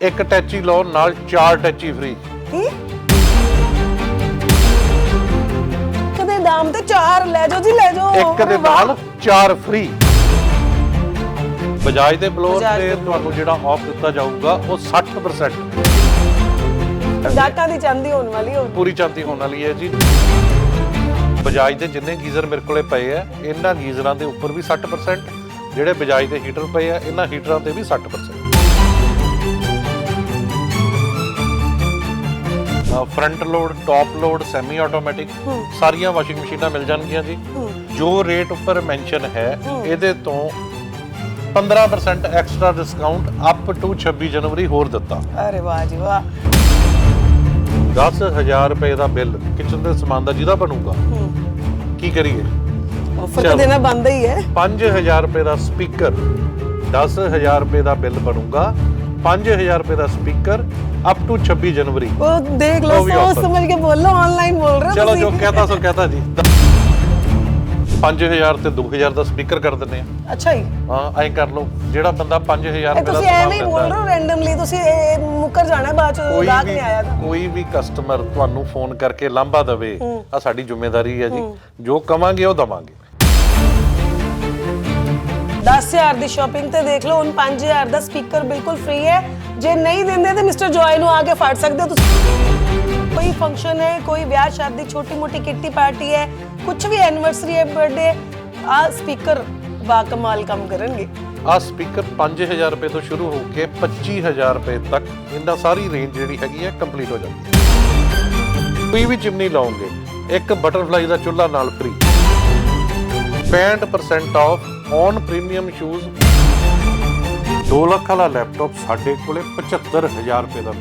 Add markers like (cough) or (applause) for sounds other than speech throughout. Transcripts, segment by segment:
ਇੱਕ ਟੈਚੀ ਲਓ ਨਾਲ ਚਾਰ ਟੈਚੀ ਫ੍ਰੀ ਕੀ? ਕਦੇ ਦਾਮ ਤੇ ਚਾਰ ਲੈ ਜਾਓ ਜੀ ਲੈ ਜਾਓ। ਇੱਕ ਦੇ ਅਰੇ ਵਾਹ। ਨਾਲ ਚਾਰ ਫ੍ਰੀ ਬਜਾਜ ਦੇ ਬਲੋਰ ਬਜਾਜ ਤੇ ਦੇ ਤੁਹਾਨੂੰ ਜਿਹੜਾ ਆਫ ਦਿੱਤਾ ਜਾਊਗਾ ਉਹ 60% ਗਾਹਕਾਂ ਦੀ ਚਾਂਦੀ ਹੋਣ ਵਾਲੀ ਹੋਣ ਪੂਰੀ ਚਾਂਦੀ ਹੋਣ ਵਾਲੀ ਹੈ ਜੀ। ਬਜਾਜ ਦੇ ਜਿੰਨੇ ਗੀਜ਼ਰ ਮੇਰੇ ਕੋਲੇ ਪਏ ਆ ਇਹਨਾਂ ਗੀਜ਼ਰਾਂ ਦੇ ਉੱਪਰ ਵੀ 60% ਜਿਹੜੇ ਬਜਾਜ ਦੇ ਹੀਟਰ ਪਏ ਆ ਇਹਨਾਂ ਹੀਟਰਾਂ ਤੇ ਵੀ 60% front load top load semi automatic ਸਾਰੀਆਂ ਵਾਸ਼ਿੰਗ ਮਸ਼ੀਨਾਂ ਮਿਲ ਜਾਣਗੀਆਂ ਜੀ। ਜੋ ਰੇਟ ਉੱਪਰ ਮੈਂਸ਼ਨ ਹੈ ਇਹਦੇ ਤੋਂ 15% ਐਕਸਟਰਾ ਡਿਸਕਾਊਂਟ ਅਪ ਟੂ 26 ਜਨਵਰੀ ਹੋਰ ਦਿੱਤਾ। ਅਰੇ ਵਾਹ ਜੀ ਵਾਹ। 10000 ਰੁਪਏ ਦਾ ਬਿੱਲ ਕਿਚਨ ਦੇ ਸਮਾਨ ਦਾ ਜਿਹਦਾ ਬਣੂਗਾ। ਕੀ ਕਰੀਏ? ਆਫਰ। ਤਾਂ ਦੇਣਾ ਬੰਦ ਹੀ ਹੈ। 5000 ਰੁਪਏ ਦਾ ਸਪੀਕਰ 10000 ਰੁਪਏ ਦਾ ਬਿੱਲ ਬਣੂਗਾ। 5000 ਰੁਪਏ ਦਾ ਸਪੀਕਰ ਅਪ ਟੂ 26 ਜਨਵਰੀ। ਉਹ ਦੇਖ ਲਓ ਉਹ ਵੀ ਸੋਚ offer। ਸਮਝ ਕੇ ਬੋਲੋ ਆਨਲਾਈਨ ਬੋਲ ਰਹੇ ਹੋ ਚਲੋ ਤੁਸੀਂ। ਜੋ ਕਹਤਾ ਸੋ ਕਹਤਾ ਜੀ। 5000 ਤੇ 2000 ਦਾ ਸਪੀਕਰ ਕਰ ਦਿੰਦੇ ਆ। ਅੱਛਾ ਜੀ। ਹਾਂ ਐਂ ਕਰ ਲਓ ਜਿਹੜਾ ਬੰਦਾ 5000 ਇਹ ਰੁਪਏ ਦਾ ਤੁਸੀਂ ਐਵੇਂ ਹੀ ਸਮਾਨ ਬੋਲ ਰਹੇ ਹੋ ਰੈਂਡਮਲੀ ਤੁਸੀਂ ਇਹ ਮੁੱਕਰ ਜਾਣਾ ਬਾਅਦ ਚ ਕੋਈ ਗਾਹਕ ਵੀ ਨਹੀਂ ਆਇਆ ਤਾਂ ਕੋਈ ਵੀ ਕਸਟਮਰ ਤੁਹਾਨੂੰ ਫੋਨ ਕਰਕੇ ਲਾਂਭਾ ਦੇਵੇ ਆ ਸਾਡੀ ਜ਼ਿੰਮੇਵਾਰੀ ਹੈ ਜੀ। ਜੋ ਕਵਾਂਗੇ ਉਹ ਦਵਾਂਗੇ। 10000 ਦੀ ਸ਼ਾਪਿੰਗ ਤੇ ਦੇਖ ਲਓ, ਹੁਣ 5000 ਦਾ ਸਪੀਕਰ ਬਿਲਕੁਲ ਫ੍ਰੀ ਹੈ। ਜੇ ਨਹੀਂ ਦਿੰਦੇ ਤੇ ਮਿਸਟਰ ਜੋਏ ਨੂੰ ਆ ਕੇ ਫੜ ਸਕਦੇ ਹੋ ਤੁਸੀਂ। ਕੋਈ ਫੰਕਸ਼ਨ ਹੈ, ਕੋਈ ਵਿਆਹ ਸ਼ਾਦੀ ਛੋਟੀ ਮੋਟੀ ਕਿੱਟੀ ਪਾਰਟੀ ਹੈ ਕੁਝ ਵੀ ਐਨੀਵਰਸਰੀ ਹੈ ਬਰਥਡੇ ਆ ਸਪੀਕਰ ਬਾ ਕਮਾਲ ਕੰਮ ਕਰਨਗੇ। ਆ ਸਪੀਕਰ 5000 ਰੁਪਏ ਤੋਂ ਸ਼ੁਰੂ ਹੋ ਕੇ 25000 ਰੁਪਏ ਤੱਕ ਇਹਨਾਂ ਸਾਰੀ ਰੇਂਜ ਜਿਹੜੀ ਹੈਗੀ ਹੈ ਕੰਪਲੀਟ ਹੋ ਜਾਂਦੀ ਹੈ। ਕੋਈ ਵੀ ਚਿਮਨੀ ਲਾਉਂਗੇ ਇੱਕ ਬਟਰਫਲਾਈ ਦਾ ਚੁੱਲ੍ਹਾ ਨਾਲ free 65% off on premium shoes 2 lakh ਵਾਲਾ ਲੈਪਟਾਪ ਸਾਡੇ ਕੋਲੇ 75000 ਰੁਪਏ ਦਾ।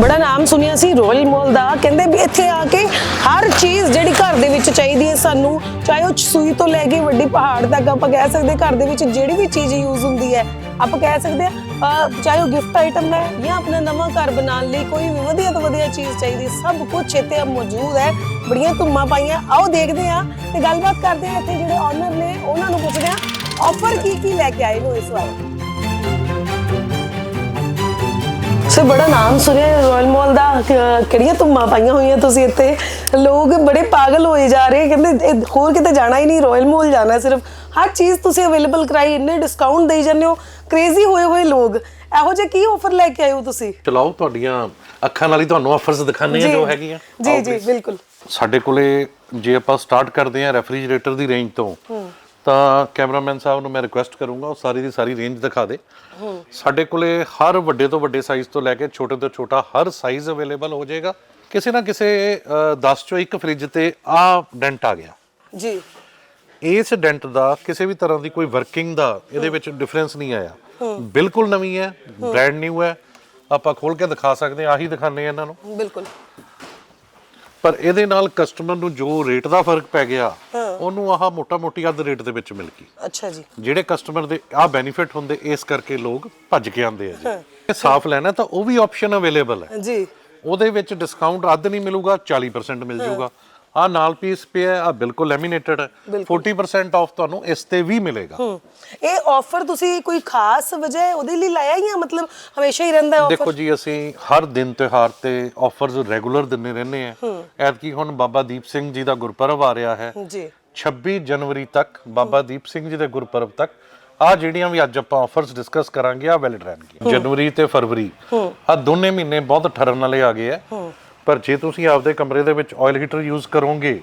ਬੜਾ ਨਾਮ ਸੁਣਿਆ ਸੀ, ਰੋਇਲ ਮਾਲ ਦਾ। ਕਹਿੰਦੇ ਵੀ ਇੱਥੇ ਆ ਕੇ ਹਰ ਚੀਜ਼ ਜਿਹੜੀ ਘਰ ਦੇ ਵਿੱਚ ਚਾਹੀਦੀ ਹੈ ਸਾਨੂੰ, ਚਾਹੇ ਉਹ ਸੂਈ ਤੋਂ ਲੈ ਕੇ ਵੱਡੇ ਪਹਾੜ ਤੱਕ ਆਪਾਂ ਕਹਿ ਸਕਦੇ ਘਰ ਦੇ ਵਿੱਚ ਜਿਹੜੀ ਵੀ ਚੀਜ਼ ਯੂਜ਼ ਹੁੰਦੀ ਹੈ, ਆਪਾਂ ਕਹਿ ਸਕਦੇ ਆ ਚਾਹੇ ਉਹ ਗਿਫਟ ਆਈਟਮ ਹੈ ਜਾਂ ਆਪਣਾ ਨਵਾਂ ਘਰ ਬਣਾਉਣ ਲਈ ਕੋਈ ਵੀ ਵਧੀਆ ਤੋਂ ਵਧੀਆ ਚੀਜ਼ ਚਾਹੀਦੀ, ਸਭ ਕੁਝ ਇੱਥੇ ਮੌਜੂਦ ਹੈ। ਬੜੀਆਂ ਧੁੰਮਾਂ ਪਾਈਆਂ। ਆਓ ਦੇਖਦੇ ਆ ਤੇ ਗੱਲਬਾਤ ਕਰਦੇ ਆ ਇੱਥੇ ਜਿਹੜੇ ਓਨਰ ਨੇ, ਉਹਨਾਂ ਨੂੰ ਪੁੱਛਦੇ ਆ ਆਫਰ ਕੀ ਕੀ ਲੈ ਕੇ ਆਏ ਹੋ ਇਸ ਵਾਰ? ਸੇ ਬੜਾ ਨਾਮ ਸੁਣਿਆ ਰਾਇਲ ਮਾਲ ਦਾ। ਕਿਹੜੀਆਂ ਧੁੰਮਾਂ ਪਾਈਆਂ ਹੋਈਆਂ ਤੁਸੀਂ ਇੱਥੇ? ਲੋਕ ਬੜੇ ਪਾਗਲ ਹੋਏ ਜਾ ਰਹੇ। ਕਹਿੰਦੇ ਹੋਰ ਕਿਤੇ ਜਾਣਾ ਹੀ ਨਹੀਂ ਰਾਇਲ ਮਾਲ ਜਾਣਾ ਸਿਰਫ। ਹਰ ਚੀਜ਼ ਤੁਸੀਂ ਅਵੇਲੇਬਲ ਕਰਾਈ ਇੰਨੇ ਡਿਸਕਾਊਂਟ ਦੇਈ ਜਾਂਦੇ ਹੋ। ਕ੍ਰੇਜ਼ੀ ਹੋਏ ਹੋਏ ਲੋਕ। ਇਹੋ ਜਿਹੇ ਕੀ ਆਫਰ ਲੈ ਕੇ ਆਏ ਹੋ ਤੁਸੀਂ? ਚਲਾਓ ਤੁਹਾਡੀਆਂ ਅੱਖਾਂ ਨਾਲ ਹੀ ਤੁਹਾਨੂੰ ਆਫਰਸ ਦਿਖਾਣੇ ਆ ਜੋ ਹੈਗੀਆਂ। ਜੀ ਜੀ ਬਿਲਕੁਲ। ਸਾਡੇ ਕੋਲੇ ਜੇ ਆਪਾਂ ਸਟਾਰਟ ਕਰਦੇ ਹਾਂ ਰੈਫਰੀਜਰੇਟਰ ਦੀ ਰੇਂਜ ਤੋਂ ਤਾਂ ਕੈਮਰਾਮੈਨ ਸਾਹਿਬ ਨੂੰ ਮੈਂ ਰਿਕੁਐਸਟ ਕਰੂੰਗਾ ਉਹ ਸਾਰੀ ਦੀ ਸਾਰੀ ਰੇਂਜ ਦਿਖਾ ਦੇ। ਸਾਡੇ ਕੋਲੇ ਹਰ ਵੱਡੇ ਤੋਂ ਵੱਡੇ ਸਾਈਜ਼ ਤੋਂ ਲੈ ਕੇ ਛੋਟੇ ਤੋਂ ਛੋਟਾ ਹਰ ਸਾਈਜ਼ ਅਵੇਲੇਬਲ ਹੋ ਜਾਏਗਾ। ਕਿਸੇ ਨਾ ਕਿਸੇ 10 ਚੋਂ ਇੱਕ ਫ੍ਰਿਜ ਤੇ ਆ ਡੈਂਟ ਆ ਗਿਆ। ਜੀ। ਇਸ ਡੈਂਟ ਦਾ ਕਿਸੇ ਵੀ ਤਰ੍ਹਾਂ ਦੀ ਕੋਈ ਵਰਕਿੰਗ ਦਾ ਇਹਦੇ ਵਿੱਚ ਡਿਫਰੈਂਸ ਨਹੀਂ ਆਇਆ। ਬਿਲਕੁਲ ਨਵੀਂ ਹੈ ਬ੍ਰੈਂਡ ਨਿਊ ਹੈ। ਆਪਾਂ ਖੋਲ ਕੇ ਦਿਖਾ ਸਕਦੇ ਹਾਂ ਆਹੀ ਦਿਖਾਣੇ ਇਹਨਾਂ ਨੂੰ। ਬਿਲਕੁਲ। ਪਰ ਇਹਦੇ ਨਾਲ ਕਸਟਮਰ ਨੂੰ ਜੋ ਰੇਟ ਦਾ ਫ਼ਰਕ ਪੈ ਗਿਆ ਉਹਨੂੰ ਆਹ ਮੋਟਾ ਮੋਟੀ ਅੱਧ ਰੇਟ ਦੇ ਵਿੱਚ ਮਿਲ ਗਈ। ਅੱਛਾ ਜੀ। ਜਿਹੜੇ ਕਸਟਮਰ ਦੇ ਆਹ ਬੈਨੀਫਿਟ ਹੁੰਦੇ ਇਸ ਕਰਕੇ ਲੋਕ ਭੱਜ ਕੇ ਆਉਂਦੇ ਆ ਜੀ। ਇਹ ਸਾਫ਼ ਲੈਣਾ ਤਾਂ ਉਹ ਵੀ ਆਪਸ਼ਨ ਅਵੇਲੇਬਲ ਹੈ। ਜੀ। ਉਹਦੇ ਵਿੱਚ ਡਿਸਕਾਊਂਟ ਅੱਧ ਨਹੀਂ ਮਿਲੂਗਾ 40% ਮਿਲ ਜਾਊਗਾ ਆ ਨਾਲ ਪੀਸ ਪਿਆ ਆ ਬਿਲਕੁਲ ਲੈਮੀਨੇਟਡ ਹੈ। 40% ਆਫ ਤੁਹਾਨੂੰ ਇਸ ਤੇ ਵੀ ਮਿਲੇਗਾ। ਇਹ ਆਫਰ ਤੁਸੀਂ ਕੋਈ ਖਾਸ ਵਜ੍ਹਾ ਉਹਦੇ ਲਈ ਲਾਇਆ ਜਾਂ ਮਤਲਬ ਹਮੇਸ਼ਾ ਹੀ ਰਹਿੰਦਾ ਆਫਰ ਦੇਖੋ ਜੀ ਅਸੀਂ ਹਰ ਦਿਨ ਤਿਉਹਾਰ ਤੇ ਆਫਰਸ ਰੈਗੂਲਰ ਦਿੰਦੇ ਰਹਿੰਦੇ ਆ ਐਤਕੀ ਹੁਣ ਬਾਬਾ ਦੀਪ ਸਿੰਘ ਜੀ ਦਾ ਗੁਰਪੁਰਬ ਆ ਰਿਹਾ ਹੈ। ਜੀ। 26 ਜਨਵਰੀ ਤੱਕ ਬਾਬਾ ਦੀਪ ਸਿੰਘ ਜੀ ਦੇ ਗੁਰਪੁਰਬ ਤੱਕ ਆ ਜਿਹੜੀਆਂ ਵੀ ਅੱਜ ਆਪਾਂ ਆਫਰਸ ਡਿਸਕਸ ਕਰਾਂਗੇ ਆ ਵੈਲਿਡ ਰਹਿਣਗੀਆਂ। ਜਨਵਰੀ ਤੇ ਫਰਵਰੀ। ਆ ਦੋਨੇ ਮਹੀਨੇ ਬਹੁਤ ਠਰਨ ਵਾਲੇ ਆ ਗਏ ਆ ਪਰ ਜੇ ਤੁਸੀਂ ਆਪਦੇ ਕਮਰੇ ਦੇ ਵਿੱਚ ਆਇਲ ਹੀਟਰ ਯੂਜ਼ ਕਰੋਗੇ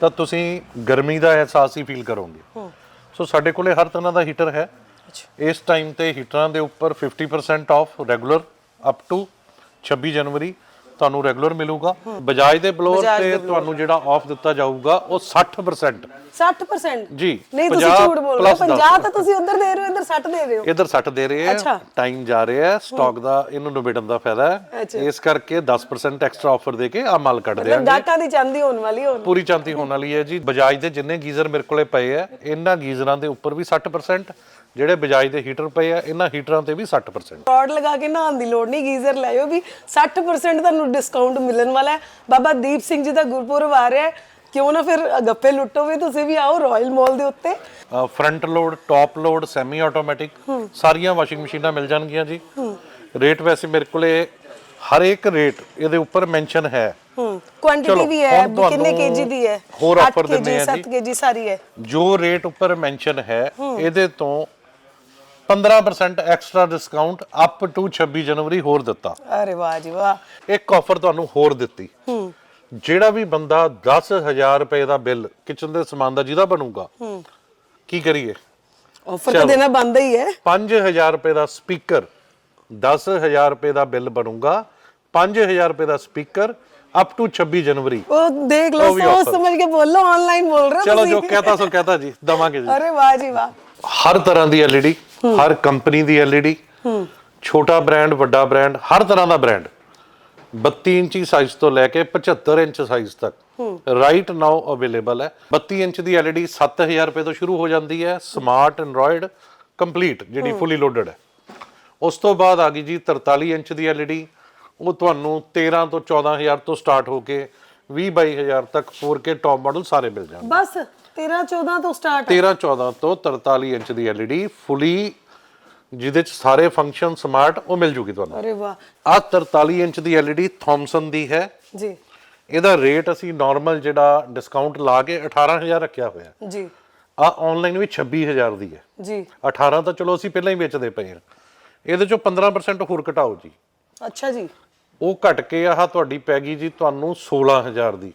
ਤਾਂ ਤੁਸੀਂ ਗਰਮੀ ਦਾ ਅਹਿਸਾਸ ਹੀ ਫੀਲ ਕਰੋਗੇ। ਸੋ ਸਾਡੇ ਕੋਲੇ ਹਰ ਤਰ੍ਹਾਂ ਦਾ ਹੀਟਰ ਹੈ। ਇਸ ਟਾਈਮ ਤੇ ਹੀਟਰਾਂ ਦੇ ਉੱਪਰ 50% ਆਫ ਰੈਗੂਲਰ ਅਪ ਟੂ 26 ਜਨਵਰੀ। ਤੁਹਾਨੂੰ ਰੈਗੂਲਰ ਮਿਲੂਗਾ। ਬਜਾਜ ਦੇ ਬਲੋਰ ਤੇ। ਤੁਹਾਨੂੰ ਜਿਹੜਾ ਆਫ ਦਿੱਤਾ ਜਾਊਗਾ ਉਹ 60% 60% ਜੀ, ਨਹੀਂ ਤੁਸੀਂ 50 ਝੂਠ ਬੋਲ ਰਹੇ ਹੋ। plus 50 ਤਾਂ ਤੁਸੀਂ ਉਧਰ ਦੇ ਰਹੇ ਹੋ ਇੱਧਰ 60 ਦੇ ਰਹੇ ਹੋ। ਇਧਰ 60 ਦੇ ਰਹੇ। ਆ ਟਾਈਮ ਜਾ ਰਿਹਾ ਹੈ ਸਟਾਕ ਦਾ ਇਹਨੂੰ ਨਿਬੇੜਨ ਦਾ ਫਾਇਦਾ ਹੈ। ਇਸ ਕਰਕੇ 10% ਐਕਸਟਰਾ ਆਫਰ ਦੇ ਕੇ ਆ ਮਾਲ ਕੱਢ ਮਤਲਬ ਦਿਆਂਗੇ। ਗਾਹਕਾਂ ਦੀ ਚਾਂਦੀ ਹੋਣ ਵਾਲੀ ਹੋਣ। ਪੂਰੀ ਚਾਂਦੀ ਹੋਣ ਵਾਲੀ ਹੈ ਜੀ। ਬਜਾਜ ਦੇ ਜਿੰਨੇ ਗੀਜ਼ਰ ਮੇਰੇ ਕੋਲੇ ਪਏ ਆ ਇਹਨਾਂ ਗੀਜ਼ਰਾਂ ਦੇ ਉੱਪਰ ਵੀ 60% ਜਿਹੜੇ ਬਜਾਜ ਦੇ ਹੀਟਰ ਪਏ ਆ ਇਹਨਾਂ ਹੀਟਰਾਂ ਤੇ ਵੀ 60% ਕਾਰਡ ਲਗਾ ਕੇ ਨਹਾਉਣ ਦੀ ਲੋੜ ਨਹੀਂ ਗੀਜ਼ਰ ਲੈਓ ਵੀ 60% ਤੁਹਾਨੂੰ ਡਿਸਕਾਊਂਟ ਮਿਲਣ ਵਾਲਾ ਹੈ। ਬਾਬਾ ਦੀਪ ਸਿੰਘ ਜੀ ਦਾ ਗੁਰਪੁਰਬ ਆ ਰਿਹਾ ਹੈ। ਕਿਉਂ ਨਾ ਫਿਰ ਗੱਪੇ ਲੁੱਟੋ ਵੀ ਤੁਸੀਂ ਵੀ ਆਓ ਰਾਇਲ ਮਾਲ ਦੇ ਉੱਤੇ। Front load top load semi automatic ਸਾਰੀਆਂ ਵਾਸ਼ਿੰਗ ਮਸ਼ੀਨਾਂ ਮਿਲ ਜਾਣਗੀਆਂ ਜੀ। ਰੇਟ ਵੈਸੇ ਮੇਰੇ ਕੋਲੇ ਹਰ ਇੱਕ ਰੇਟ ਇਹਦੇ ਉੱਪਰ ਮੈਂਸ਼ਨ ਹੈ। ਹੂੰ ਕੁਆਂਟੀਟੀ ਵੀ ਹੈ ਕਿੰਨੇ ਕੇਜੀ ਦੀ ਹੈ? ਹੋਰ ਅੱਠ offer ਦਿੰਦੇ kg, ਆ ਸੱਤ ਜੀ। ਕੇਜੀ ਸਾਰੀ ਹੈ। ਜੋ ਰੇਟ ਉੱਪਰ ਮੈਂਸ਼ਨ ਹੈ। ਇਹਦੇ ਤੋਂ 15% ਐਕਸਟਰਾ ਡਿਸਕਾਊਂਟ ਅਪ ਟੂ 26 ਜਨਵਰੀ ਹੋਰ ਦਿੱਤਾ। ਅਰੇ ਵਾਹ ਜੀ ਵਾਹ। ਇੱਕ ਆਫਰ ਤੁਹਾਨੂੰ ਹੋਰ ਦਿੱਤੀ। ਜਿਹੜਾ ਵੀ ਬੰਦਾ 10000 ਰੁਪਏ ਦਾ ਬਿੱਲ ਕਿਚਨ ਦੇ ਸਮਾਨ ਦਾ ਜਿਹਦਾ ਬਣੂਗਾ ਕੀ ਕਰੀਏ? ਆਫਰ ਤਾਂ ਦੇਣਾ ਬੰਦ ਹੀ ਹੈ। 5000 ਰੁਪਏ ਦਾ ਸਪੀਕਰ 10000 ਰੁਪਏ ਦਾ ਬਿੱਲ ਬਣੂਗਾ 5000 ਰੁਪਏ ਦਾ ਸਪੀਕਰ ਅਪ ਟੂ 26 ਜਨਵਰੀ। ਉਹ ਦੇਖ ਲਓ ਉਹ ਵੀ ਸੋਚ offer। ਸਮਝ ਕੇ ਬੋਲੋ ਆਨਲਾਈਨ ਬੋਲ ਰਹੇ ਹੋ ਚਲੋ ਜੋ। ਕਹਤਾ ਸੋ ਕਹਤਾ ਜੀ ਦਵਾਂਗੇ ਜੀ। ਅਰੇ ਵਾਹ ਜੀ ਵਾਹ। ਹਰ ਤਰ੍ਹਾਂ ਦੀ LED ਹਰ ਕੰਪਨੀ ਦੀ LED ਛੋਟਾ ਬ੍ਰਾਂਡ ਵੱਡਾ ਬ੍ਰਾਂਡ ਹਰ ਤਰ੍ਹਾਂ ਦਾ ਬ੍ਰਾਂਡ। 32 ਇੰਚੀ ਸਾਈਜ਼ ਤੋਂ ਲੈ ਕੇ 75 ਇੰਚ ਸਾਈਜ਼ ਤੱਕ। ਰਾਈਟ ਨਾਓ ਅਵੇਲੇਬਲ ਹੈ। 32 ਇੰਚ ਦੀ LED 7000 ਰੁਪਏ ਤੋਂ ਸ਼ੁਰੂ ਹੋ ਜਾਂਦੀ ਹੈ। ਸਮਾਰਟ ਐਂਡਰੋਇਡ ਕੰਪਲੀਟ ਜਿਹੜੀ ਫੁੱਲੀ ਲੋਡਡ ਹੈ। ਉਸ ਤੋਂ ਬਾਅਦ ਆ ਗਈ ਜੀ 43 ਇੰਚ ਦੀ LED ਉਹ ਤੁਹਾਨੂੰ 13 ਤੋਂ 14000 ਤੋਂ ਸਟਾਰਟ ਹੋ ਕੇ 20 22000 ਤੱਕ 4K ਟੌਪ ਮਾਡਲ ਸਾਰੇ ਮਿਲ ਜਾਣਗੇ। ਬਸ 13 14 ਤੋਂ ਸਟਾਰਟ 13 14 ਤੋਂ 43 ਇੰਚ ਦੀ LED ਫੁੱਲੀ ਜਿਹਦੇ ਚ ਸਾਰੇ ਫੰਕਸ਼ਨ ਸਮਾਰਟ ਉਹ ਮਿਲ ਜੂਗੀ ਤੁਹਾਨੂੰ। ਅਰੇ ਵਾਹ। ਆ 43 ਇੰਚ ਦੀ LED ਥੌਮਸਨ ਦੀ ਹੈ। ਜੀ। ਇਹਦਾ ਰੇਟ ਅਸੀਂ ਨਾਰਮਲ ਜਿਹੜਾ ਡਿਸਕਾਊਂਟ ਲਾ ਕੇ 18000 ਰੱਖਿਆ ਹੋਇਆ ਜੀ। ਆ ਆਨਲਾਈਨ ਵੀ 26000 ਦੀ ਹੈ। ਜੀ। 18 ਤਾਂ ਚਲੋ ਅਸੀਂ ਪਹਿਲਾਂ ਹੀ ਵੇਚਦੇ ਪਏ ਹਾਂ। ਇਹਦੇ ਚੋਂ 15% ਹੋਰ ਘਟਾਓ ਜੀ। ਅੱਛਾ ਜੀ। ਉਹ ਘਟ ਕੇ ਆਹ ਤੁਹਾਡੀ ਪੈ ਗਈ ਜੀ ਤੁਹਾਨੂੰ 16000 ਦੀ।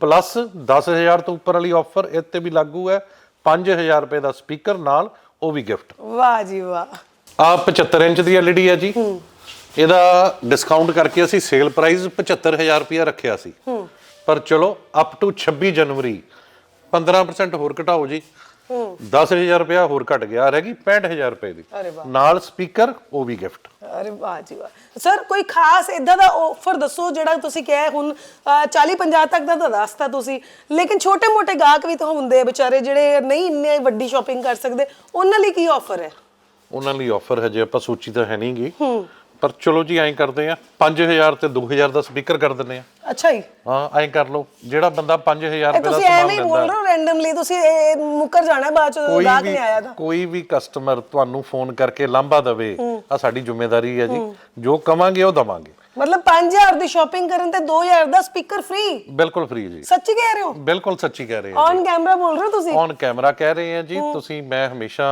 ਪਲੱਸ 10000 ਤੋਂ ਉੱਪਰ ਵਾਲੀ ਆਫਰ ਤੇ ਵੀ ਲਾਗੂ ਹੈ। 5000 ਰੁਪਏ ਦਾ ਸਪੀਕਰ ਨਾਲ ਉਹ ਵੀ ਗਿਫਟ ਵਾਹ ਜੀ ਵਾਹ। ਆ 75 ਇੰਚ ਦੀ LED ਹੈ ਜੀ। ਇਹਦਾ ਡਿਸਕਾਊਂਟ ਕਰਕੇ ਅਸੀਂ ਸੇਲ ਪ੍ਰਾਈਸ 75000 ਰੁਪਇਆ ਰੱਖਿਆ ਸੀ। ਪਰ ਚਲੋ ਅਪ ਟੂ 26 ਜਨਵਰੀ 15% ਹੋਰ ਘਟਾਓ ਜੀ। 10000 ਰੁਪਇਆ ਹੋਰ ਘਟ ਗਿਆ ਰਹਿ ਗਈ 65000 ਰੁਪਏ ਦੀ। ਨਾਲ ਸਪੀਕਰ ਉਹ ਵੀ ਗਿਫਟ ਅਰੇ ਵਾਹ ਜੀ ਵਾਹ। ਸਰ ਕੋਈ ਖਾਸ ਇਦਾਂ ਦਾ ਆਫਰ ਦੱਸੋ ਜਿਹੜਾ ਤੁਸੀਂ ਕਿਹਾ ਹੁਣ 40 50 ਤੱਕ ਦਾ ਤਾਂ ਦੱਸਤਾ ਤੁਸੀਂ ਲੇਕਿਨ ਛੋਟੇ ਮੋਟੇ ਗਾਹਕ ਵੀ ਤਾਂ ਹੁੰਦੇ ਆ ਵਿਚਾਰੇ ਜਿਹੜੇ ਨਹੀਂ ਇੰਨੇ ਵੱਡੀ ਸ਼ਾਪਿੰਗ ਕਰ ਸਕਦੇ ਉਹਨਾਂ ਲਈ ਕੀ ਆਫਰ ਹੈ? ਉਹਨਾਂ ਲਈ ਆਫਰ ਹਜੇ ਆਪਾਂ ਸੋਚੀ ਤਾਂ ਹੈ ਨਹੀਂਗੀ ਪਰ ਚਲੋ ਜੀ ਐਂ ਕਰਦੇ ਆ 5000 ਤੇ 2000 ਦਾ ਸਪੀਕਰ ਕਰ ਦਿੰਦੇ ਆ। ਅੱਛਾ ਜੀ। ਹਾਂ ਐਂ ਕਰ ਲਓ ਜਿਹੜਾ ਬੰਦਾ 5000 ਇਹ ਰੁਪਏ ਦਾ ਤੁਸੀਂ ਸਮਾਨ ਐਵੇਂ ਹੀ ਬੋਲ ਰਹੇ ਹੋ ਰੈਂਡਮਲੀ ਤੁਸੀਂ ਇਹ ਮੁੱਕਰ ਜਾਣਾ ਬਾਅਦ ਚ ਕੋਈ ਗਾਹਕ ਵੀ ਨਹੀਂ ਆਇਆ ਤਾਂ। ਕੋਈ ਵੀ ਕਸਟਮਰ ਤੁਹਾਨੂੰ ਫੋਨ ਕਰਕੇ ਲਾਂਭਾ ਦੇਵੇ ਆ ਸਾਡੀ ਜ਼ਿੰਮੇਵਾਰੀ ਹੈ ਜੀ। ਜੋ ਕਵਾਂਗੇ ਉਹ ਦਵਾਂਗੇ। ਮਤਲਬ 5000 ਦੀ ਸ਼ਾਪਿੰਗ ਕਰਨ ਤੇ 2000 ਦਾ ਸਪੀਕਰ ਫ੍ਰੀ ਬਿਲਕੁਲ ਫ੍ਰੀ ਜੀ। ਸੱਚੀ ਕਹਿ ਰਹੇ ਹੋ? ਬਿਲਕੁਲ ਸੱਚੀ ਕਹਿ ਰਹੇ ਹਾਂ ਔਨ ਕੈਮਰਾ ਬੋਲ ਰਹੇ ਹੋ ਤੁਸੀਂ? ਔਨ ਕੈਮਰਾ ਕਹਿ ਰਹੇ ਹਾਂ ਜੀ ਤੁਸੀਂ ਮੈਂ ਹਮੇਸ਼ਾ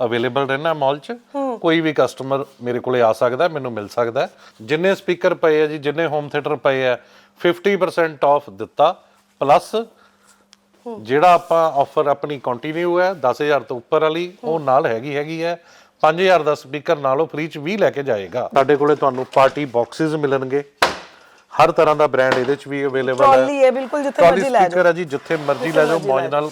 ਅਵੇਲੇਬਲ ਰਹਿਣਾ ਮਾਲ 'ਚ ਕੋਈ ਵੀ ਕਸਟਮਰ ਮੇਰੇ ਕੋਲੇ ਆ ਸਕਦਾ ਮੈਨੂੰ ਮਿਲ ਸਕਦਾ। ਜਿੰਨੇ ਸਪੀਕਰ ਪਏ ਆ ਜੀ ਜਿੰਨੇ ਹੋਮ ਥੀਏਟਰ ਪਏ ਆ 50% ਆਫ ਦਿੱਤਾ ਪਲੱਸ ਜਿਹੜਾ ਆਪਾਂ ਆਫਰ ਆਪਣੀ ਕੰਟੀਨਿਊ ਹੈ 10000 ਤੋਂ ਉੱਪਰ ਵਾਲੀ ਉਹ ਨਾਲ ਹੈਗੀ ਹੈਗੀ ਹੈ। 5000 ਦਾ ਸਪੀਕਰ ਨਾਲੋਂ ਫ੍ਰੀ ਚ ਵੀ ਲੈ ਕੇ ਜਾਏਗਾ। ਸਾਡੇ ਕੋਲੇ ਤੁਹਾਨੂੰ ਪਾਰਟੀ ਬਾਕਸਿਸ ਮਿਲਣਗੇ। ਹਰ ਤਰ੍ਹਾਂ ਦਾ ਬ੍ਰਾਂਡ ਇਹਦੇ ਚ ਵੀ ਅਵੇਲੇਬਲ ਹੈ। ਟਰਾਲੀ ਹੈ ਬਿਲਕੁਲ ਜਿੱਥੇ ਟਰਾਲੀ ਮਰਜ਼ੀ ਲੈ ਜਾਓ। ਸਪੀਕਰ ਹੈ ਜੀ ਜਿੱਥੇ ਮਰਜ਼ੀ ਲੈ ਜਾਓ ਮੌਜ ਨਾਲ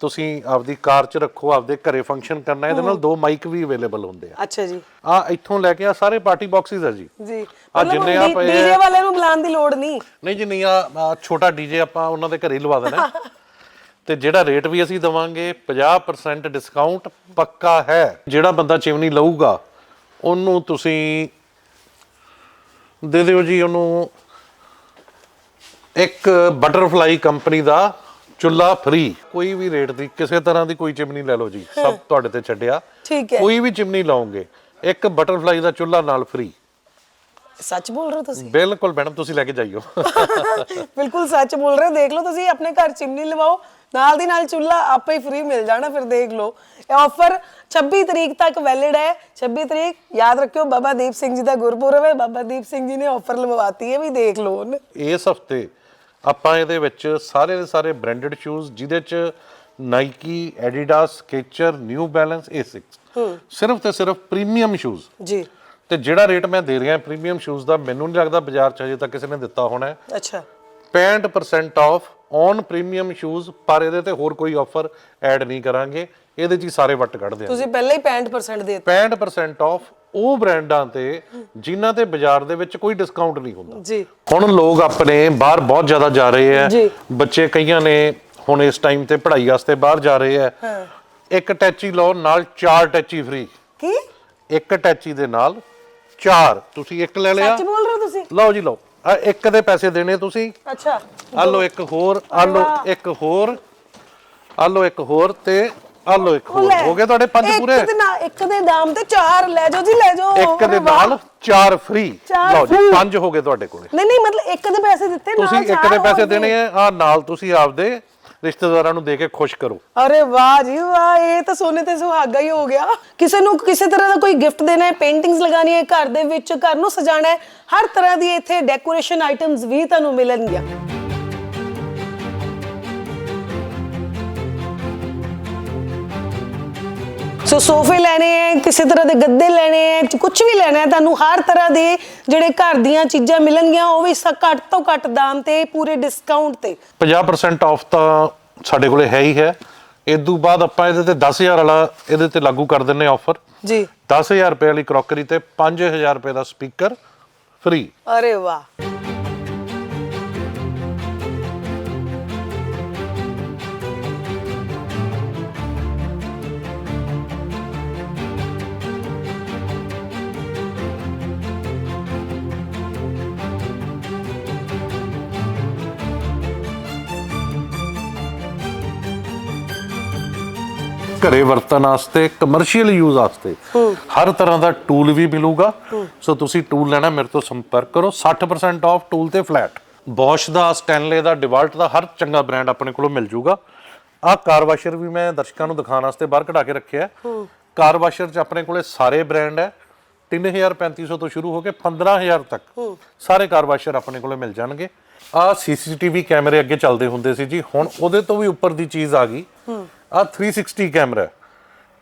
ਤੁਸੀਂ ਆਪਦੀ ਕਾਰ 'ਚ ਰੱਖੋ ਆਪਦੇ ਘਰੇ ਫੰਕਸ਼ਨ ਕਰਨਾ ਇਹਦੇ ਨਾਲ ਦੋ ਮਾਈਕ ਵੀ ਅਵੇਲੇਬਲ ਹੁੰਦੇ ਆ। ਅੱਛਾ ਜੀ। ਆ ਇੱਥੋਂ ਲੈ ਕੇ ਆ ਸਾਰੇ ਪਾਰਟੀ ਬਾਕਸਿਸ ਆ ਜੀ। ਜੀ। ਆਹ ਜਿੰਨੇ ਆ ਪਏ ਆ- ਡੀਜੇ ਵਾਲੇ ਨੂੰ ਬੁਲਾਉਣ ਦੀ ਲੋੜ ਨਹੀਂ। ਨਹੀਂ ਜੀ ਨਹੀਂ ਆ ਛੋਟਾ ਡੀਜੇ ਆਪਾਂ ਉਹਨਾਂ ਦੇ ਘਰੇ ਹੀ ਲਵਾ ਦੇਣਾ। (laughs) ਤੇ ਜਿਹੜਾ ਰੇਟ ਵੀ ਅਸੀਂ ਦਵਾਂਗੇ 50% ਡਿਸਕਾਊਂਟ ਪੱਕਾ ਹੈ। ਜਿਹੜਾ ਬੰਦਾ ਚਿਮਨੀ ਲਊਗਾ ਉਹਨੂੰ ਤੁਸੀਂ ਦੇ ਦਿਓ ਜੀ ਉਹਨੂੰ ਇੱਕ ਬਟਰਫਲਾਈ ਕੰਪਨੀ ਦਾ ਚੁੱਲਾ ਫ੍ਰੀ ਕੋਈ ਵੀ ਰੇਟ ਦੀ ਕਿਸੇ ਤਰ੍ਹਾਂ ਦੀ ਕੋਈ ਚਿਮਨੀ ਲੈ ਲਓ ਜੀ ਸਭ ਤੁਹਾਡੇ ਤੇ ਛੱਡਿਆ। ਠੀਕ ਹੈ। ਕੋਈ ਵੀ ਚਿਮਨੀ ਲਾਓਗੇ ਇੱਕ ਬਟਰਫਲਾਈ ਦਾ ਚੁੱਲਾ ਨਾਲ ਫ੍ਰੀ ਸੱਚ ਬੋਲ ਰਹੇ ਹੋ ਤੁਸੀਂ? ਬਿਲਕੁਲ ਮੈਡਮ ਤੁਸੀਂ ਲੈ ਕੇ ਜਾਈਓ। (laughs) ਬਿਲਕੁਲ ਸੱਚ ਬੋਲ ਰਹੇ ਹੋ। ਦੇਖ ਲਓ ਤੁਸੀਂ ਆਪਣੇ ਘਰ ਚਿਮਨੀ ਲਵਾਓ। ਨਾਲ ਦੀ ਨਾਲ ਚੁੱਲ੍ਹਾ ਆਪੇ ਹੀ ਫ੍ਰੀ ਮਿਲ ਜਾਣਾ ਫਿਰ ਦੇਖ ਲਓ। ਇਹ ਆਫਰ 26 ਤਰੀਕ ਤੱਕ ਵੈਲਿਡ ਹੈ। 26 ਤਰੀਕ ਯਾਦ ਰੱਖਿਓ ਬਾਬਾ ਦੀਪ ਸਿੰਘ ਜੀ ਦਾ ਗੁਰਪੁਰਬ ਹੈ। ਬਾਬਾ ਦੀਪ ਸਿੰਘ ਜੀ ਨੇ ਆਫਰ ਲਵਾਤੀ ਹੈ ਵੀ ਦੇਖ ਲਓ ਇਸ ਹਫ਼ਤੇ ਆਪਾਂ ਇਹਦੇ ਵਿੱਚ ਸਾਰੇ ਦੇ ਸਾਰੇ ਬ੍ਰਾਂਡਡ ਸ਼ੂਜ਼ ਜਿਹਦੇ ਚ Nike Adidas Skechers New Balance A6 ਸਿਰਫ ਤੇ ਸਿਰਫ ਪ੍ਰੀਮੀਅਮ ਸ਼ੂਜ਼ ਜੀ। ਤੇ ਜਿਹੜਾ ਰੇਟ ਮੈਂ ਦੇ ਰਿਹਾ ਪ੍ਰੀਮੀਅਮ ਸ਼ੂਜ਼ ਦਾ ਮੈਨੂੰ ਨਹੀਂ ਲੱਗਦਾ ਬਾਜ਼ਾਰ 'ਚ ਹਜੇ ਤੱਕ ਕਿਸੇ ਨੇ ਦਿੱਤਾ ਹੋਣਾ ਅੱਛਾ। 65% ਆਫ ਔਨ ਪ੍ਰੀਮੀਅਮ ਸ਼ੂਜ਼ ਪਰ ਇਹਦੇ ਤੇ ਹੋਰ ਕੋਈ ਆਫਰ ਐਡ ਨਹੀਂ ਕਰਾਂਗੇ। ਇਹਦੇ 'ਚ ਹੀ ਸਾਰੇ ਵੱਟ ਕੱਢ ਦਿਆਂਗੇ। ਤੁਸੀਂ ਪਹਿਲਾਂ ਹੀ 65% ਦੇ ਦਿੱਤੇ। 65% ਆਫ ਉਹ ਬ੍ਰਾਂਡਾਂ ਤੇ ਜਿਨ੍ਹਾਂ ਤੇ ਬਾਜ਼ਾਰ ਦੇ ਵਿੱਚ ਕੋਈ ਡਿਸਕਾਊਂਟ ਨਹੀਂ ਹੁੰਦਾ। ਜੀ। ਹੁਣ ਲੋਕ ਆਪਣੇ ਬਾਹਰ ਬਹੁਤ ਜ਼ਿਆਦਾ ਜਾ ਰਹੇ ਆ। ਬੱਚੇ ਕਈਆਂ ਨੇ ਹੁਣ ਇਸ ਟਾਈਮ ਤੇ ਪੜ੍ਹਾਈ ਵਾਸਤੇ ਬਾਹਰ ਜਾ ਰਹੇ ਆ। ਇੱਕ ਟੈਚੀ ਲਓ ਨਾਲ ਚਾਰ ਟੈਚੀ ਫ੍ਰੀ ਕੀ? ਇੱਕ ਟੈਚੀ ਦੇ ਨਾਲ ਚਾਰ। ਤੁਸੀਂ ਇੱਕ ਲੈ ਲਿਆ। ਸੱਚ ਬੋਲ ਰਹੇ ਹੋ ਤੁਸੀਂ? ਲਓ ਜੀ ਲਓ। ਆਹ ਇੱਕ ਦੇ ਪੈਸੇ ਦੇਣੇ ਤੁਸੀਂ। ਅੱਛਾ। ਆ ਲਓ ਇੱਕ ਹੋਰ ਆ ਲਓ। ਇੱਕ ਹੋਰ ਆ ਲਓ ਇੱਕ ਹੋਰ ਤੇ ਆ ਲਓ ਇੱਕ ਹੋਰ ਲੈ। ਹੋ ਗਏ ਤੁਹਾਡੇ ਪੰਜ ਇੱਕ ਪੂਰੇ ਦੇ ਨਾਲ ਇੱਕ ਦੇ ਨਾਮ ਤੇ ਚਾਰ ਲੈ ਜਾਓ ਜੀ ਲੈ ਜਾਓ ਇੱਕ ਦੇ। ਨਾਲ ਚਾਰ ਫ੍ਰੀ ਲਓ ਜੀ। ਪੰਜ ਹੋ ਗਏ ਤੁਹਾਡੇ ਕੋਲੇ ਨਹੀਂ ਨਹੀਂ ਮਤਲਬ ਇੱਕ ਦੇ ਪੈਸੇ ਦਿੱਤੇ ਨਾਲ ਤੁਸੀਂ ਇੱਕ ਦੇ ਪੈਸੇ। ਦੇਣੇ ਆ ਆ ਨਾਲ ਤੁਸੀਂ ਆਪਦੇ ਰਿਸ਼ਤੇਦਾਰਾਂ ਨੂੰ ਦੇ ਕੇ ਖੁਸ਼ ਕਰੋ ਅਰੇ ਵਾਹ ਜੀ ਵਾਹ ਇਹ ਤਾਂ ਸੋਨੇ ਤੇ ਸੁਹਾਗਾ ਹੀ ਹੋ ਗਿਆ ਕਿਸੇ ਨੂੰ ਕਿਸੇ ਤਰ੍ਹਾਂ ਦਾ ਕੋਈ ਗਿਫਟ ਦੇਣਾ ਹੈ ਪੇਂਟਿੰਗਸ ਲਗਾਣੀ ਹੈ ਘਰ ਦੇ ਵਿੱਚ ਘਰ ਨੂੰ ਸਜਾਣਾ ਹੈ ਹਰ ਤਰ੍ਹਾਂ ਦੀ ਇੱਥੇ ਡੈਕੋਰੇਸ਼ਨ ਆਈਟਮਸ ਵੀ ਤੁਹਾਨੂੰ ਮਿਲਣਗੀਆਂ ਸੋ ਸੋਫੇ ਲੈਣੇ ਹੈ ਕਿਸੇ ਤਰ੍ਹਾਂ ਦੇ ਗੱਦੇ ਲੈਣੇ ਹੈ ਕੁਝ ਵੀ ਲੈਣਾ ਹੈ ਤੁਹਾਨੂੰ ਹਰ ਤਰ੍ਹਾਂ ਦੇ ਜਿਹੜੇ ਘਰ ਦੀਆਂ ਚੀਜ਼ਾਂ ਮਿਲਣਗੀਆਂ ਉਹ ਵੀ ਸ- ਘੱਟ ਤੋਂ ਘੱਟ ਦਾਮ ਤੇ ਪੂਰੇ ਡਿਸਕਾਊਂਟ ਤੇ। 50% ਆਫ ਤਾਂ ਸਾਡੇ ਕੋਲੇ ਹੈ ਹੀ ਹੈ। ਇਸ ਤੋਂ ਬਾਅਦ ਆਪਾਂ ਇਹਦੇ ਤੇ 10000 ਵਾਲਾ ਇਹਦੇ ਤੇ ਲਾਗੂ ਕਰ ਦਿੰਨੇ ਆਫਰ ਜੀ। 10000 ਰੁਪਏ ਵਾਲੀ ਕਰੋਕਰੀ ਤੇ 5000 ਰੁਪਏ ਦਾ ਸਪੀਕਰ ਫ੍ਰੀ ਅਰੇ ਵਾਹ। ਘਰੇ ਵਰਤਣ ਵਾਸਤੇ ਕਮਰਸ਼ੀਅਲ ਯੂਜ਼ ਵਾਸਤੇ, ਹਰ ਤਰ੍ਹਾਂ ਦਾ ਟੂਲ ਵੀ ਮਿਲੂਗਾ। ਸੋ ਤੁਸੀਂ ਟੂਲ ਲੈਣਾ, ਮੇਰੇ ਤੋਂ ਸੰਪਰਕ ਕਰੋ। 60% ਆਫ ਟੂਲ ਤੇ ਫਲੈਟ ਬੋਸ਼ ਦਾ ਸਟੈਨਲੇ ਦਾ ਡਿਵਾਲਟ ਦਾ, ਹਰ ਚੰਗਾ ਬ੍ਰਾਂਡ ਆਪਣੇ ਕੋਲੋਂ ਮਿਲ ਜੂਗਾ। ਆਹ ਕਾਰ ਵਾਸ਼ਰ ਵੀ ਮੈਂ ਦਰਸ਼ਕਾਂ ਨੂੰ ਦਿਖਾਉਣ ਵਾਸਤੇ ਬਾਹਰ ਕਢਾ ਕੇ ਰੱਖਿਆ ਹੈ। ਕਾਰ ਵਾਸ਼ਰ 'ਚ ਆਪਣੇ ਕੋਲੇ ਸਾਰੇ ਬ੍ਰਾਂਡ ਹੈ। 3350 ਤੋਂ ਸ਼ੁਰੂ ਹੋ ਕੇ 15000 ਤੱਕ ਸਾਰੇ ਕਾਰ ਵਾਸ਼ਰ ਆਪਣੇ ਕੋਲੇ ਮਿਲ ਜਾਣਗੇ। ਆਹ ਸੀਸੀਟੀਵੀ ਕੈਮਰੇ ਅੱਗੇ ਚੱਲਦੇ ਹੁੰਦੇ ਸੀ ਜੀ। ਹੁਣ ਉਹਦੇ ਤੋਂ ਵੀ ਉੱਪਰ ਦੀ ਚੀਜ਼ ਆ ਗਈ। ਆਹ 360 ਕੈਮਰਾ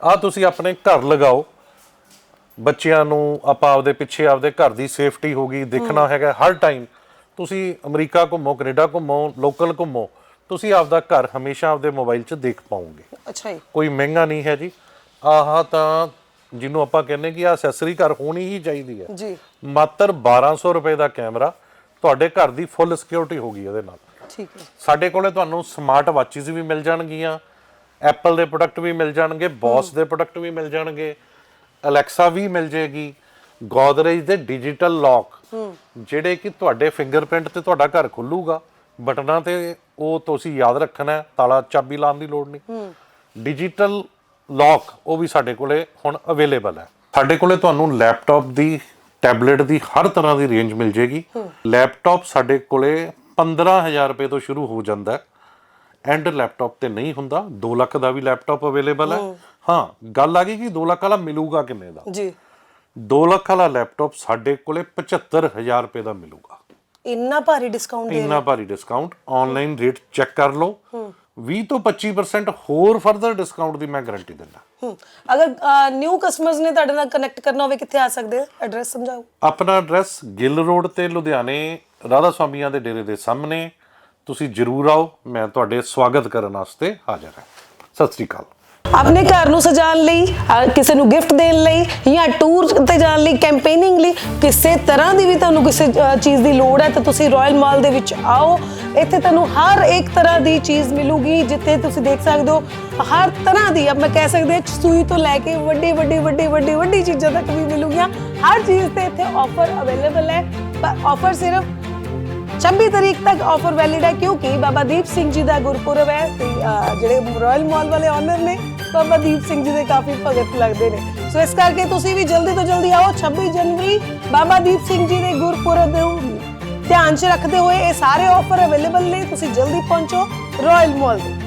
ਆ ਤੁਸੀਂ ਆਪਣੇ ਘਰ ਲਗਾਓ। ਬੱਚਿਆਂ ਨੂੰ ਆਪਾਂ ਆਪਦੇ ਪਿੱਛੇ ਆਪਦੇ ਘਰ ਦੀ ਸੇਫਟੀ ਹੋਗੀ ਦੇਖਣਾ ਹੈਗਾ ਹਰ ਟਾਈਮ ਤੁਸੀਂ ਅਮਰੀਕਾ ਘੁੰਮੋ ਕੈਨੇਡਾ ਘੁੰਮੋ ਲੋਕਲ ਘੁੰਮੋ ਤੁਸੀਂ ਆਪਦਾ ਘਰ ਹਮੇਸ਼ਾ ਆਪਦੇ ਮੋਬਾਈਲ 'ਚ ਦੇਖ ਪਾਓਗੇ। ਅੱਛਾ ਜੀ। ਕੋਈ ਮਹਿੰਗਾ ਨਹੀਂ ਹੈ ਜੀ। ਆਹ ਤਾਂ ਜਿਹਨੂੰ ਆਪਾਂ ਕਹਿੰਦੇ ਕਿ ਆ ਅਸੈਸਰੀ ਘਰ ਹੋਣੀ ਹੀ ਚਾਹੀਦੀ ਹੈ। ਜੀ। ਮਾਤਰ 1200 ਰੁਪਏ ਦਾ ਕੈਮਰਾ ਤੁਹਾਡੇ ਘਰ ਦੀ ਫੁੱਲ ਸਿਕਿਉਰਿਟੀ ਹੋਗੀ ਇਹਦੇ ਨਾਲ। ਠੀਕ ਹੈ। ਸਾਡੇ ਕੋਲੇ ਤੁਹਾਨੂੰ ਸਮਾਰਟ ਵਾਚਿਸ ਵੀ ਮਿਲ ਜਾਣਗੀਆਂ। ਐਪਲ ਦੇ ਪ੍ਰੋਡਕਟ ਵੀ ਮਿਲ ਜਾਣਗੇ ਬੋਸ ਦੇ ਪ੍ਰੋਡਕਟ ਵੀ ਮਿਲ ਜਾਣਗੇ ਅਲੈਕਸਾ ਵੀ ਮਿਲ ਜੇਗੀ ਗੋਦਰੇਜ ਦੇ ਡਿਜੀਟਲ ਲੌਕ ਜਿਹੜੇ ਕਿ ਤੁਹਾਡੇ ਫਿੰਗਰਪ੍ਰਿੰਟ ਤੇ ਤੁਹਾਡਾ ਘਰ ਖੁੱਲੂਗਾ ਬਟਨਾਂ ਤੇ ਉਹ ਤੁਸੀਂ ਯਾਦ ਰੱਖਣਾ ਤਾਲਾ ਚਾਬੀ ਲਾਉਣ ਦੀ ਲੋੜ ਨਹੀਂ। ਡਿਜੀਟਲ ਲੌਕ ਉਹ ਵੀ ਸਾਡੇ ਕੋਲੇ ਹੁਣ ਅਵੇਲੇਬਲ ਹੈ। ਸਾਡੇ ਕੋਲੇ ਤੁਹਾਨੂੰ ਲੈਪਟਾਪ ਦੀ ਟੈਬਲੇਟ ਦੀ ਹਰ ਤਰ੍ਹਾਂ ਦੀ ਰੇਂਜ ਮਿਲ ਜੇਗੀ ਲੈਪਟਾਪ ਸਾਡੇ ਕੋਲੇ 15000 ਰੁਪਏ ਤੋਂ ਸ਼ੁਰੂ ਹੋ ਜਾਂਦਾ ਹੈ। ਐਂਡ ਲੈਪਟਾਪ ਤੇ ਨਹੀਂ ਹੁੰਦਾ 2 ਲੱਖ ਦਾ ਵੀ ਲੈਪਟਾਪ ਅਵੇਲੇਬਲ ਹੈ। ਹਾਂ ਗੱਲ ਆ ਗਈ ਕਿ 2 ਲੱਖ ਵਾਲਾ ਮਿਲੂਗਾ ਕਿੰਨੇ ਦਾ? ਜੀ। 2 ਲੱਖ ਵਾਲਾ ਲੈਪਟਾਪ ਸਾਡੇ ਕੋਲੇ 75000 ਰੁਪਏ ਦਾ ਮਿਲੂਗਾ। ਇੰਨਾ ਭਾਰੀ ਡਿਸਕਾਊਂਟ ਦੇ ਇੰਨਾ ਭਾਰੀ ਡਿਸਕਾਊਂਟ ਆਨਲਾਈਨ ਰੇਟ ਚੈੱਕ ਕਰ ਲਓ। 20 ਤੋਂ 25% ਹੋਰ ਫਰਦਰ ਡਿਸਕਾਊਂਟ ਦੀ ਮੈਂ ਗਾਰੰਟੀ ਦਿੰਦਾ। ਹੂੰ। ਅਗਰ ਨਿਊ ਕਸਟਮਰਸ ਨੇ ਤੁਹਾਡੇ ਨਾਲ ਕਨੈਕਟ ਕਰਨਾ ਹੋਵੇ ਕਿੱਥੇ ਆ ਸਕਦੇ? ਐਡਰੈਸ ਸਮਝਾਓ। ਆਪਣਾ ਐਡਰੈਸ ਗਿੱਲ ਰੋਡ ਤੇ ਲੁਧਿਆਣੇ ਰਾਧਾ ਸਵਾਮੀਆਂ ਦੇ ਡੇਰੇ ਦੇ ਸਾਹਮਣੇ ਤੁਸੀਂ ਜਰੂਰ ਆਓ, ਮੈਂ ਤੁਹਾਡੇ ਸਵਾਗਤ ਕਰਨ ਵਾਸਤੇ ਹਾਜ਼ਰ ਹਾਂ। ਸਤਿ ਸ੍ਰੀ ਅਕਾਲ। ਆਪਣੇ ਘਰ ਨੂੰ ਸਜਾਉਣ ਲਈ, ਅਹ, ਕਿਸੇ ਨੂੰ ਗਿਫਟ ਦੇਣ ਲਈ ਜਾਂ ਟੂਰ ਤੇ ਜਾਣ ਲਈ ਕੈਂਪੇਨਿੰਗ ਲਈ, ਕਿਸੇ ਤਰ੍ਹਾਂ ਦੀ ਵੀ ਤੁਹਾਨੂੰ ਕਿਸੇ ਚੀਜ਼ ਦੀ ਲੋੜ ਹੈ ਤਾਂ ਤੁਸੀਂ ਰਾਇਲ ਮਾਲ ਦੇ ਵਿੱਚ ਆਓ। ਇੱਥੇ ਤੁਹਾਨੂੰ ਹਰ ਇੱਕ ਤਰ੍ਹਾਂ ਦੀ ਚੀਜ਼ ਮਿਲੂਗੀ, ਜਿੱਥੇ ਤੁਸੀਂ ਦੇਖ ਸਕਦੇ ਹੋ, ਹਰ ਤਰ੍ਹਾਂ ਦੀ ਅਬ ਮੈਂ ਕਹਿ ਸਕਦੇ ਹਾਂ, ਸੂਈ ਤੋਂ ਲੈ ਕੇ ਵੱਡੀ ਵੱਡੀ ਵੱਡੀ ਵੱਡੀ ਵੱਡੀ ਚੀਜ਼ਾਂ ਤੱਕ ਵੀ ਮਿਲੂਗੀਆਂ। ਹਰ ਚੀਜ਼ ਤੇ ਇੱਥੇ ਆਫਰ ਅਵੇਲੇਬਲ ਹੈ। ਪਰ ਆਫਰ ਸਿਰਫ 26 ਤਰੀਕ ਤੱਕ ਆਫਰ ਵੈਲਿਡ ਹੈ ਕਿਉਂਕਿ ਬਾਬਾ ਦੀਪ ਸਿੰਘ ਜੀ ਦਾ ਗੁਰਪੁਰਬ ਹੈ ਤੇ ਜਿਹੜੇ ਰਾਇਲ ਮਾਲ ਵਾਲੇ ਓਨਰ ਨੇ, ਬਾਬਾ ਦੀਪ ਸਿੰਘ ਜੀ ਦੇ ਕਾਫੀ ਭਗਤ ਲੱਗਦੇ ਨੇ। ਸੋ ਇਸ ਕਰਕੇ ਤੁਸੀਂ ਵੀ ਜਲਦੀ ਤੋਂ ਜਲਦੀ ਆਓ 26 ਜਨਵਰੀ, ਬਾਬਾ ਦੀਪ ਸਿੰਘ ਜੀ ਦੇ ਗੁਰਪੁਰਬ ਨੂੰ ਧਿਆਨ 'ਚ ਰੱਖਦੇ ਹੋਏ ਇਹ ਸਾਰੇ ਆਫਰ ਅਵੇਲੇਬਲ ਨੇ, ਤੁਸੀਂ ਜਲਦੀ ਪਹੁੰਚੋ ਰਾਇਲ ਮਾਲ ਤੇ।